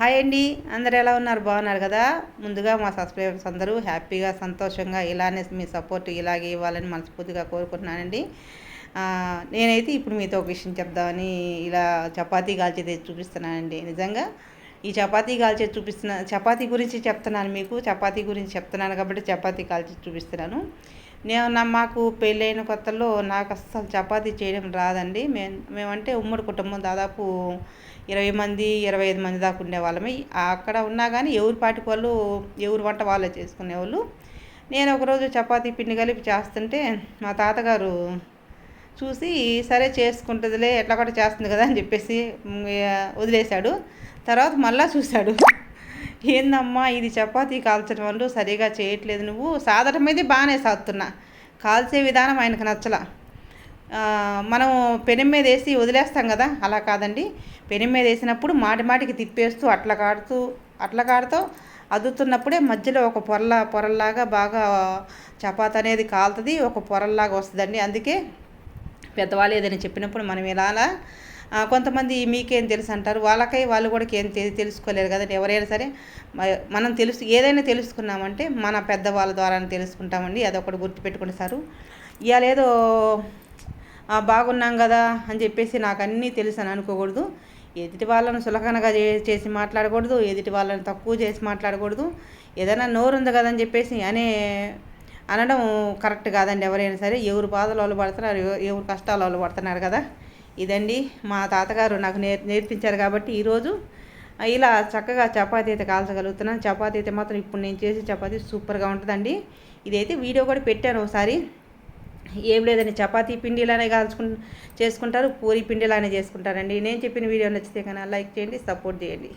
Hi అండి. అందరు ఎలా ఉన్నారు? బాగున్నారు కదా? ముందుగా మా సబ్స్క్రైబర్స్ అందరూ హ్యాపీగా సంతోషంగా ఇలానే మీ సపోర్ట్ ఇలాగే ఇవ్వాలని మనస్ఫూర్తిగా కోరుకుంటున్నానండి. నేనైతే ఇప్పుడు మీతో ఒక విషయం చెప్దామని ఇలా చపాతీ కాల్చి తెచ్చి చూపిస్తున్నానండి. నిజంగా ఈ చపాతీ కాల్చి చూపిస్తున్నా చపాతీ గురించి చెప్తున్నాను మీకు చపాతీ గురించి చెప్తున్నాను కాబట్టి చపాతీ కాల్చి చూపిస్తున్నాను. నేను నా మాకు పెళ్ళైన కొత్తలో నాకు అస్సలు చపాతీ చేయడం రాదండి. మేము మేమంటే ఉమ్మడి కుటుంబం దాదాపు ఇరవై మంది ఇరవై ఐదు మంది దాకా ఉండేవాళ్ళమే. అక్కడ ఉన్నా కానీ ఎవరి పాటికి వాళ్ళు ఎవరి వంట వాళ్ళే చేసుకునేవాళ్ళు. నేను ఒకరోజు చపాతీ పిండి కలిపి చేస్తుంటే మా తాతగారు చూసి సరే చేసుకుంటుందిలే ఎట్లా కూడా చేస్తుంది కదా అని చెప్పేసి వదిలేశాడు. తర్వాత మళ్ళీ చూశాడు. ఏందమ్మా ఇది చపాతీ కాల్చడం వల్ల సరిగా చేయట్లేదు నువ్వు? సాధన మీద బాగానే సాగుతున్నా కాల్చే విధానం ఆయనకు నచ్చల. మనం పెనం మీద వేసి వదిలేస్తాం కదా అలా కాదండి. పెనం మీద వేసినప్పుడు మాటి మాటికి తిప్పేస్తూ అట్లా కాడుతూ అట్లా కాడుతూ అదుతున్నప్పుడే మధ్యలో ఒక పొరల పొరల్లాగా బాగా చపాతి అనేది కాలుతుంది ఒక పొరల్లాగా వస్తుందండి. అందుకే పెద్దవాళ్ళు ఏదైనా చెప్పినప్పుడు మనం ఇలా కొంతమంది మీకేం తెలుసు అంటారు. వాళ్ళకై వాళ్ళు కూడా ఏం తెలుసుకోలేరు కదండి. ఎవరైనా సరే మనం తెలుసు ఏదైనా తెలుసుకున్నామంటే మన పెద్దవాళ్ళ ద్వారా తెలుసుకుంటామండి. అదొకటి గుర్తుపెట్టుకుని సారు. ఇవాళ ఏదో బాగున్నాం కదా అని చెప్పేసి నాకు అన్నీ తెలుసు అని అనుకోకూడదు. ఎదుటి వాళ్ళను సులకనగా చేసి మాట్లాడకూడదు. ఎదుటి వాళ్ళని తక్కువ చేసి మాట్లాడకూడదు. ఏదైనా నోరు ఉంది కదని చెప్పేసి అనే అనడం కరెక్ట్ కాదండి ఎవరైనా సరే. ఎవరు బాధలు వాళ్ళు పడుతున్నారు ఎవరు కష్టాలు వాళ్ళు పడుతున్నారు కదా. ఇదండి మా తాతగారు నాకు నేర్ నేర్పించారు కాబట్టి ఈరోజు ఇలా చక్కగా చపాతీ అయితే కాల్చగలుగుతున్నాను చపాతీ అయితే మాత్రం ఇప్పుడు నేను చేసే చపాతీ సూపర్గా ఉంటుందండి. ఇదైతే వీడియో కూడా పెట్టాను ఒకసారి. ఏం లేదండి చపాతీ పిండి ఇలానే కాల్చుకు చేసుకుంటారు పూరి పిండి ఇలానే చేసుకుంటారండి. నేను చెప్పిన వీడియో నచ్చితే కన్నా లైక్ చేయండి సపోర్ట్ చేయండి.